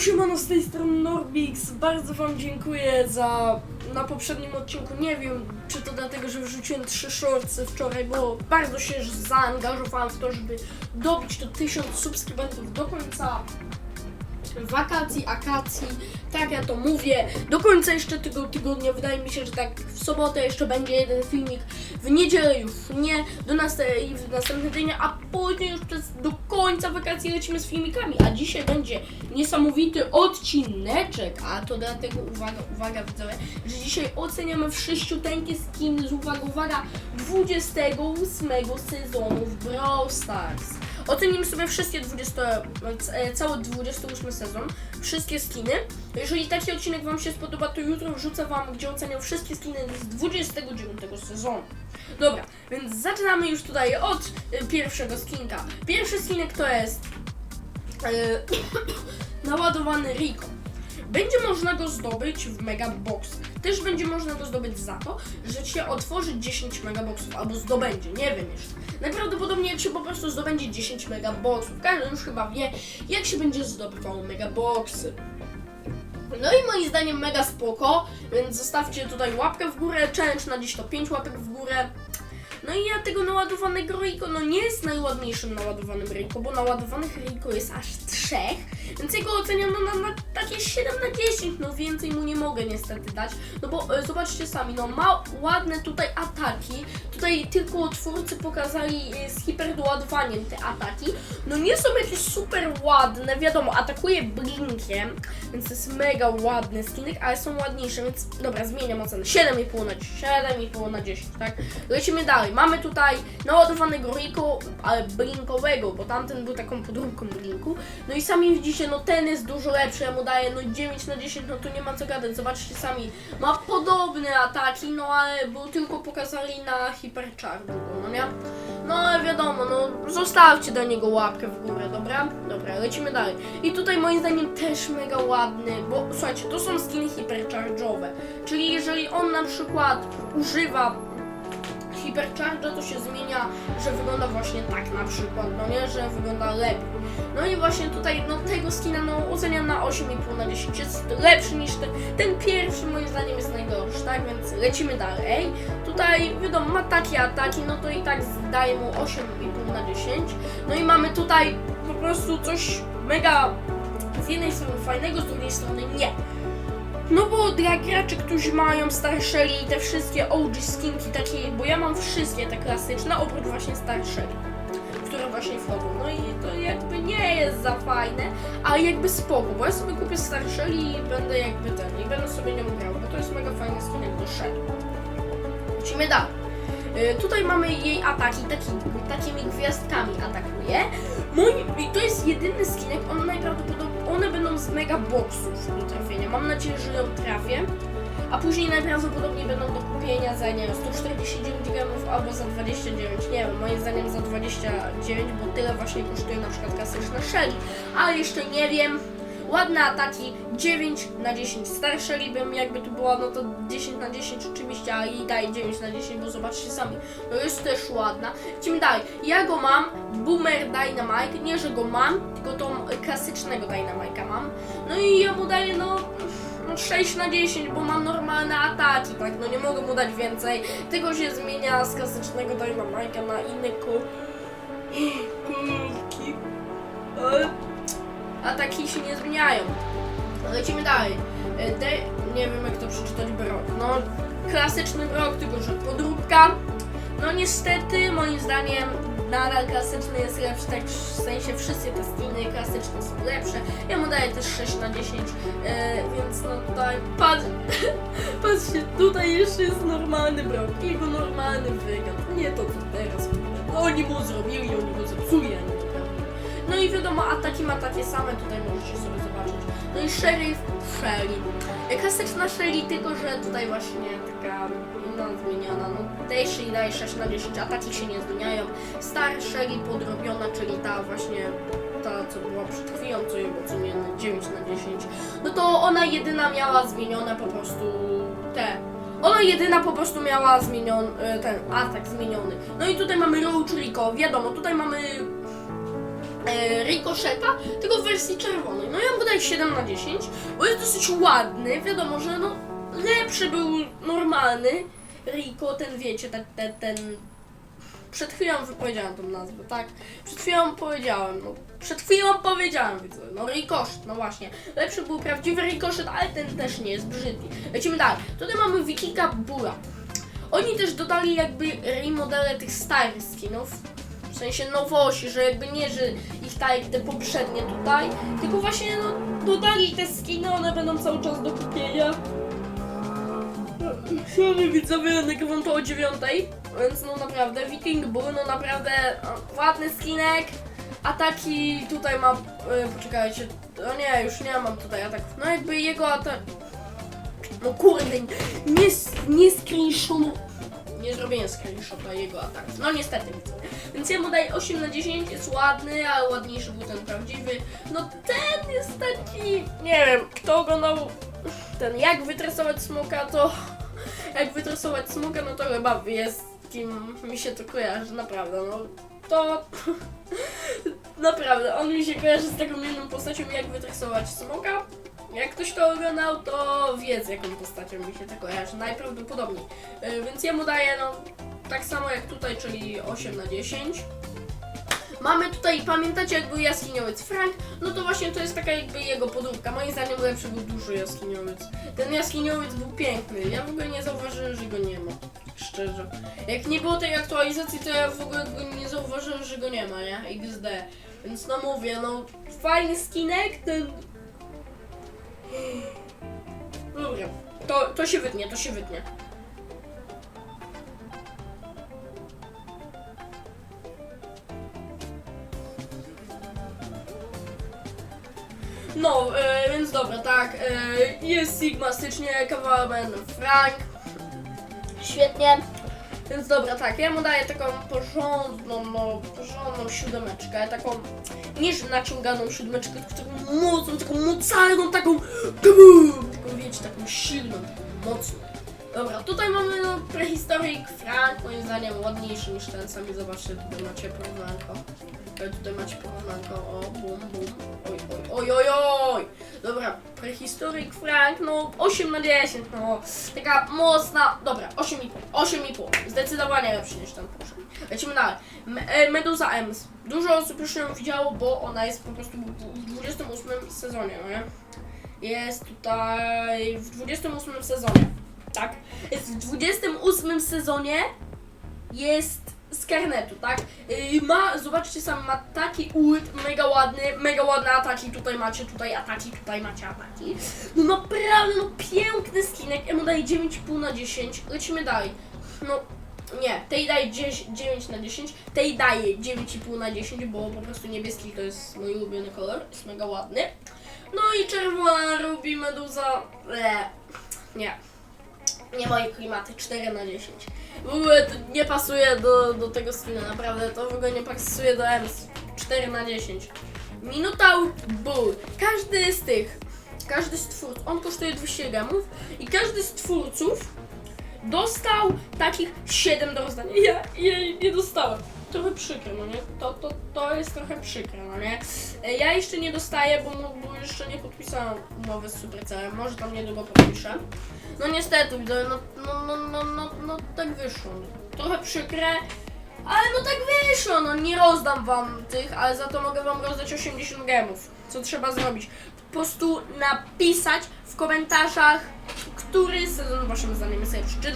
siemano, z tej strony Norbix. Bardzo wam dziękuję za... Na poprzednim odcinku nie wiem, czy to dlatego, że wrzuciłem trzy shortsy wczoraj, bo bardzo się zaangażowałem w to, żeby dobić to 1000 subskrybentów do końca wakacji, akacji, tak ja to mówię. Do końca jeszcze tego tygodnia, wydaje mi się, że tak w sobotę jeszcze będzie jeden filmik, w niedzielę już nie, do nas i w a później już przez do końca wakacji lecimy z filmikami, a dzisiaj będzie niesamowity odcineczek, a to dlatego, uwaga, uwaga widzowie, że dzisiaj oceniamy wszyściuteńkie skiny z, uwaga, uwaga, 28 sezonu w Brawl Stars. Ocenimy sobie wszystkie 20, e, cały 28 sezon, wszystkie skiny. Jeżeli taki odcinek Wam się spodoba, to jutro wrzucę Wam, gdzie oceniam wszystkie skiny z 29 sezonu. Dobra, więc zaczynamy już tutaj od e, pierwszego skinka. Pierwszy skinek to jest e, naładowany Rico. Będzie można go zdobyć w megaboxach. Też będzie można go zdobyć za to, że się otworzy 10 megaboxów, albo zdobędzie, nie wiem jeszcze. Najprawdopodobniej jak się po prostu zdobędzie 10 megaboxów. Każdy już chyba wie, jak się będzie zdobywało megaboxy. No i moim zdaniem mega spoko, więc zostawcie tutaj łapkę w górę, challenge na dziś to 5 łapek w górę. No i ja tego naładowanego Rico, no nie jest najładniejszym naładowanym Rico, bo naładowanych Rico jest aż trzech, więc jego oceniam no, na, na takie 7 na 10, no więcej mu nie mogę niestety dać, no bo e, zobaczcie sami, no ma ładne tutaj ataki, tutaj tylko twórcy pokazali e, z hiperdoładowaniem te ataki, no nie są jakieś super ładne, wiadomo, atakuje blinkiem, więc to jest mega ładny skinek, ale są ładniejsze, więc dobra, zmieniam ocenę, 7,5 na 10, 7,5 na 10, tak, lecimy dalej, mamy tutaj naładowanego Rico, ale blinkowego, bo tamten był taką podróbką blinku, no i sami widzicie, no ten jest dużo lepszy, ja mu daję no 9 na 10, no tu nie ma co gadać, zobaczcie sami, ma podobne ataki, no ale bo tylko pokazali na hiperchargu, no nie? No ale wiadomo, no zostawcie do niego łapkę w górę, dobra? Dobra, lecimy dalej. I tutaj moim zdaniem też mega ładny, bo słuchajcie, to są skiny hipercharge'owe, czyli jeżeli on na przykład używa hipercharge'a to się zmienia, że wygląda właśnie tak na przykład, no nie, że wygląda lepiej. No i właśnie tutaj, no tego skina, no oceniam na 8,5 na 10, jest lepszy niż ten, ten pierwszy moim zdaniem jest najgorszy, tak, więc lecimy dalej. Tutaj, wiadomo, ma takie ataki, no to i tak daję mu 8,5 na 10. No i mamy tutaj po prostu coś mega z jednej strony fajnego, z drugiej strony nie. No bo dla graczy, którzy mają Star i te wszystkie OG skinki takie, bo ja mam wszystkie te klasyczne, oprócz właśnie Star które właśnie wchodzą. No i to jakby nie jest za fajne, ale jakby spoko, bo ja sobie kupię Star i będę jakby ten, i będę sobie nią grał, bo to jest mega fajny skinek do Shelly. Lecimy dalej. Y, Tutaj mamy jej ataki, taki, takimi gwiazdkami atakuje. Mój, I to jest jedyny skinek, on najprawdopodobniej, one będą z mega boxów do trafienia. Mam nadzieję, że ją trafię. A później najprawdopodobniej będą do kupienia za nie wiem, 149 gramów albo za 29, nie wiem, moim zdaniem za 29, bo tyle właśnie kosztuje na przykład klasyczne Shelly, ale jeszcze nie wiem. Ładne ataki, 9 na 10. Star Shelly bym jakby tu była, no to 10 na 10 oczywiście, a i daje 9 na 10, bo zobaczcie sami. To jest też ładna. Idziemy dalej. Ja go mam, Boomer Dynamite, nie że go mam, tylko tą klasycznego Dynamite'a mam. No i ja mu daję no, no 6 na 10, bo mam normalne ataki, tak? No nie mogę mu dać więcej. Tego się zmienia z klasycznego Dynamite'a na inne ku... kulki. Ale ataki się nie zmieniają. Lecimy dalej. De, nie wiem jak to przeczytać Brock. No, klasyczny Brock, tylko że podróbka. No niestety, moim zdaniem, nadal klasyczny jest lepszy, tak w sensie wszyscy te skiny klasyczne są lepsze. Ja mu daję też 6 na 10, e, więc no tutaj, patrz, patrzcie, tutaj jeszcze jest normalny Brock, jego normalny wygląd, nie to co teraz. Oni mu zrobili, oni go zepsuli, i wiadomo, ataki ma takie same, tutaj możecie sobie zobaczyć. No i Sheriff Shelly. E, Klasyczna Shelly, tylko że tutaj właśnie taka inna zmieniona. No tej Shelly daje 6 na 10, ataki się nie zmieniają. Star Shelly podrobiona, czyli ta właśnie ta, co była przed chwilą, co ją ocenione 9 na 10. No to ona jedyna miała zmienione po prostu te ona jedyna po prostu miała zmieniony, ten atak zmieniony. No i tutaj mamy Roach Rico, wiadomo, tutaj mamy e, Ricocheta, tylko w wersji czerwonej. No ja mu daję 7 na 10, bo jest dosyć ładny, wiadomo, że no lepszy był normalny Rico, ten wiecie, ten, ten, ten przed chwilą wypowiedziałem tą nazwę, tak? Przed chwilą powiedziałem, no przed chwilą powiedziałem, widzę, no Ricochet, no właśnie. Lepszy był prawdziwy Ricochet, ale ten też nie jest brzydki. Lecimy dalej. Tutaj mamy Wikinga Bura. Oni też dodali jakby remodele tych starych skinów, sensie nowości, że jakby nie, że ich tak jak te poprzednie tutaj, tylko właśnie no, dodali te skiny, one będą cały czas do kupienia. Sorry widzowie, nagrywam to o dziewiątej, więc no naprawdę Viking Bull, no naprawdę o, ładny skinek. Ataki tutaj mam, y, poczekajcie, no nie, już nie mam tutaj ataków. No jakby jego atak... No kurde, nie, nie screenshot, nie zrobiłem screenshota jego ataków. No niestety widzę. Więc ja mu daję 8 na 10, jest ładny, ale ładniejszy był ten prawdziwy. No ten jest taki, nie wiem, kto oglądał ten jak wytresować smoka, to jak wytresować smoka, no to chyba wie z kim mi się to kojarzy, naprawdę, no to naprawdę, on mi się kojarzy z taką jedną postacią jak wytresować smoka. Jak ktoś to oglądał, to wie z jaką postacią mi się to kojarzy, najprawdopodobniej. Yy, więc ja mu daję, no, tak samo jak tutaj, czyli 8 na 10. Mamy tutaj, pamiętacie jak był jaskiniowiec Frank? No to właśnie to jest taka jakby jego podróbka. Moim zdaniem lepszy był dużo jaskiniowiec. Ten jaskiniowiec był piękny. Ja w ogóle nie zauważyłem, że go nie ma. Szczerze. Jak nie było tej aktualizacji, to ja w ogóle nie zauważyłem, że go nie ma, nie? XD. Więc no mówię, no fajny skinek, ten... Dobra, to, to się wytnie, to się wytnie. No, e, więc dobra, tak, e, jest Sigma stycznie, kawałek Frank, świetnie. Więc dobra, tak, ja mu daję taką porządną, no, porządną siódemeczkę, taką nie że naciąganą siódemeczkę, tylko taką mocną, taką mocarną, taką taką wiecie, taką silną, taką mocną. Dobra, tutaj mamy no, prehistoryk Frank, moim zdaniem ładniejszy niż ten, sami zobaczcie, tutaj macie porównanko. Tutaj macie porównanko, o, bum, bum, oj, oj, oj, oj, oj. Prehistoryk Frank, no 8 na 10, no taka mocna, dobra, 8,5, 8,5, zdecydowanie lepszy niż ten poprzedni. Lecimy dalej. Me- e, Meduza Ems. Dużo osób już ją widziało, bo ona jest po prostu w 28 sezonie, no nie? Jest tutaj w 28 sezonie, tak? Jest w 28 sezonie, jest z karnetu, tak? Yy, ma, zobaczcie sami, ma taki ult, mega ładny, mega ładne ataki, tutaj macie, tutaj ataki, tutaj macie ataki. No naprawdę, no piękny skinek, ja mu daję 9,5 na 10, lecimy dalej. No, nie, tej daję 10, 9 na 10, tej daję 9,5 na 10, bo po prostu niebieski to jest mój ulubiony kolor, jest mega ładny. No i czerwona Ruby Meduza, le, nie. Nie moje klimaty, 4 na 10. W ogóle to nie pasuje do, do tego skina, naprawdę to w ogóle nie pasuje do EMS. 4 na 10. Minotaur Bull. Każdy z tych, każdy z twórców, on kosztuje 200 gemów i każdy z twórców dostał takich 7 do rozdania. Ja, ja nie dostałem. Trochę przykre, no nie? To, to, to jest trochę przykre, no nie? E, Ja jeszcze nie dostaję, bo, mo- bo jeszcze nie podpisałam umowy z Supercelem. Może tam niedługo podpiszę. No niestety, no, no, no, no, no, no tak wyszło. Trochę przykre, ale no tak wyszło, no nie rozdam wam tych, ale za to mogę wam rozdać 80 gemów. Co trzeba zrobić? Po prostu napisać w komentarzach, który sezon waszym zdaniem jest lepszy. Czy,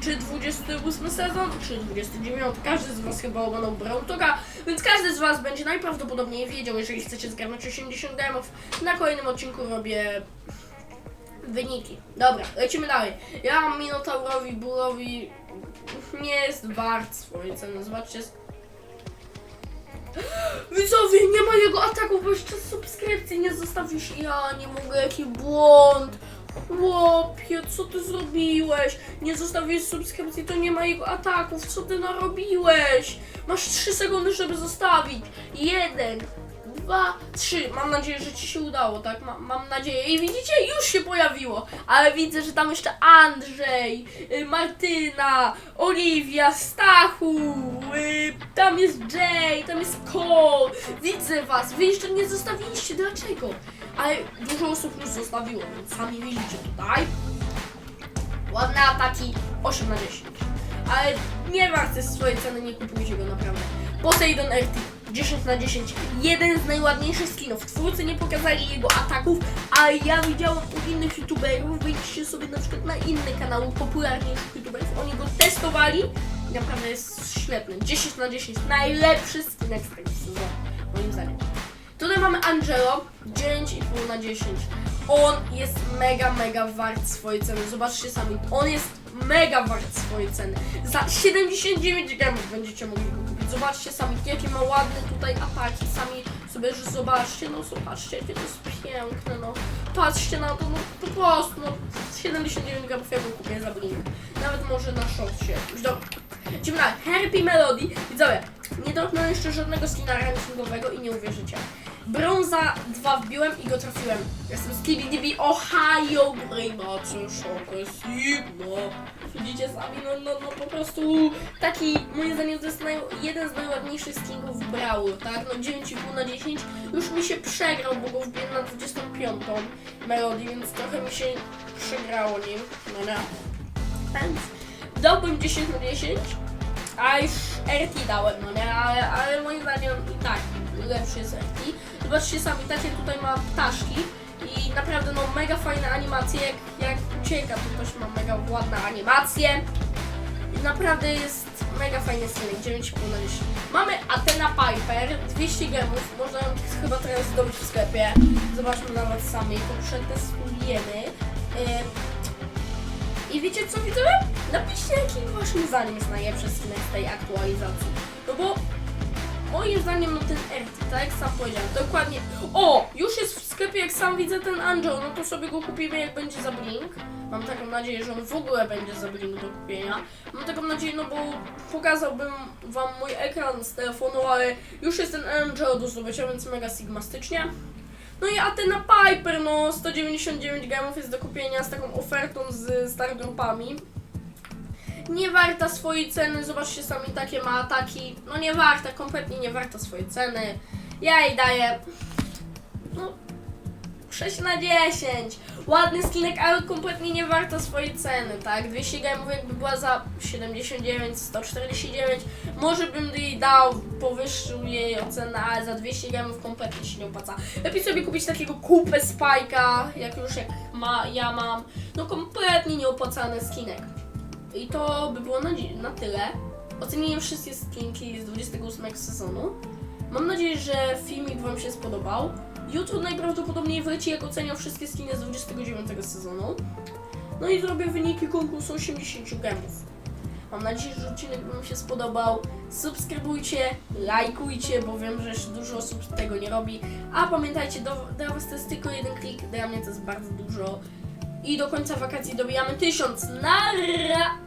czy 28 sezon, czy 29. Każdy z was chyba oglądał Brautoga, więc każdy z was będzie najprawdopodobniej wiedział, jeżeli chcecie zgarnąć 80 gemów. Na kolejnym odcinku robię wyniki. Dobra, lecimy dalej. Ja Minotaurowi, Bulowi nie jest wart swojej ceny. Zobaczcie. Widzowie, nie ma jego ataków, bo jeszcze subskrypcji nie zostawisz. Ja nie mogę, jaki błąd. Chłopie, co ty zrobiłeś? Nie zostawiłeś subskrypcji, to nie ma jego ataków. Co ty narobiłeś? Masz 3 sekundy, żeby zostawić. Jeden, dwa, trzy. Mam nadzieję, że Ci się udało, tak? Ma, mam nadzieję. I widzicie, już się pojawiło. Ale widzę, że tam jeszcze Andrzej, y, Martyna, Oliwia, Stachu, y, tam jest Jay, tam jest Cole. Widzę Was. Wy jeszcze nie zostawiliście. Dlaczego? Ale dużo osób już zostawiło, więc sami widzicie tutaj. Ładne ataki 8 na 10. Ale nie warte swojej ceny, nie kupujcie go naprawdę. Poseidon RT 10 na 10. Jeden z najładniejszych skinów. Twórcy nie pokazali jego ataków, a ja widziałem u innych youtuberów. Wejdźcie sobie na przykład na inne kanały popularniejszych youtuberów. Oni go testowali i naprawdę jest świetny. 10 na 10. Najlepszy skinek z tego sezonu, moim zdaniem. Tutaj mamy Angelo, 9,5 na 10. On jest mega, mega wart swojej ceny. Zobaczcie sami, on jest mega wart swojej ceny. Za 79 gramów będziecie mogli go kupić. Zobaczcie sami, jakie ma ładne tutaj ataki. Sami sobie już zobaczcie, no zobaczcie, jakie to jest piękne, no. Patrzcie na to, no po prostu, no. 79 gramów ja go kupię za blink. Nawet może na shortcie. Już dobra. Idziemy na Happy Melody. Widzowie, nie dotknąłem jeszcze żadnego skina rankingowego i nie uwierzycie. Brąza 2 wbiłem i go trafiłem. Jestem z KBDB Ohio Brainmacie Szokę Sigma. Widzicie sami, no, no, no po prostu taki, moim zdaniem to jest naj, jeden z najładniejszych skinów w Brawl, tak? No 9,5 na 10. Już mi się przegrał, bo go wbiłem na 25 Melody, więc trochę mi się przegrało nim. No nie. Więc dałbym 10 na 10. A już RT dałem, no nie, ale, ale moim zdaniem i tak lepszy jest RT. Zobaczcie sami, takie tutaj ma ptaszki i naprawdę no mega fajne animacje, jak, jak ucieka, to też ma mega ładne animacje. I naprawdę jest mega fajny skinek, 9,5 na 10. Mamy Athena Piper, 200 gemów, można ją chyba teraz zdobyć w sklepie. Zobaczmy nawet sami, to przetestujemy. Ym, i wiecie co widzowie? Napiszcie jaki waszym zdaniem jest najlepszy skinek z tej aktualizacji. No bo moim zdaniem no ten RT, tak jak sam powiedziałem, dokładnie. O! Już jest w sklepie, jak sam widzę ten Angel, no to sobie go kupimy jak będzie za Blink. Mam taką nadzieję, że on w ogóle będzie za Blink do kupienia. Mam taką nadzieję, no bo pokazałbym wam mój ekran z telefonu, ale już jest ten Angel do zdobycia, więc mega sigmastycznie. No i Athena Piper, no 199 gemów jest do kupienia z taką ofertą z stardropami. Nie warta swojej ceny, zobaczcie sami takie ma ataki. No nie warta, kompletnie nie warta swojej ceny. Ja jej daję no 6 na 10. Ładny skinek, ale kompletnie nie warta swojej ceny, tak? 200 gemów jakby była za 79, 149, może bym jej dał, powyższył jej ocenę, ale za 200 gemów kompletnie się nie opłaca. Lepiej sobie kupić takiego kupę spajka, jak już jak ma, ja mam. No kompletnie nieopłacalny skinek. I to by było na, na tyle. Oceniłem wszystkie skinki z 28 sezonu. Mam nadzieję, że filmik Wam się spodobał. YouTube najprawdopodobniej wleci, jak oceniał wszystkie skiny z 29 sezonu. No i zrobię wyniki konkursu 80 gemów. Mam nadzieję, że odcinek Wam się spodobał. Subskrybujcie, lajkujcie, bo wiem, że jeszcze dużo osób tego nie robi. A pamiętajcie, dla Was to jest tylko jeden klik, dla mnie to jest bardzo dużo. I do końca wakacji dobijamy 1000. Nara!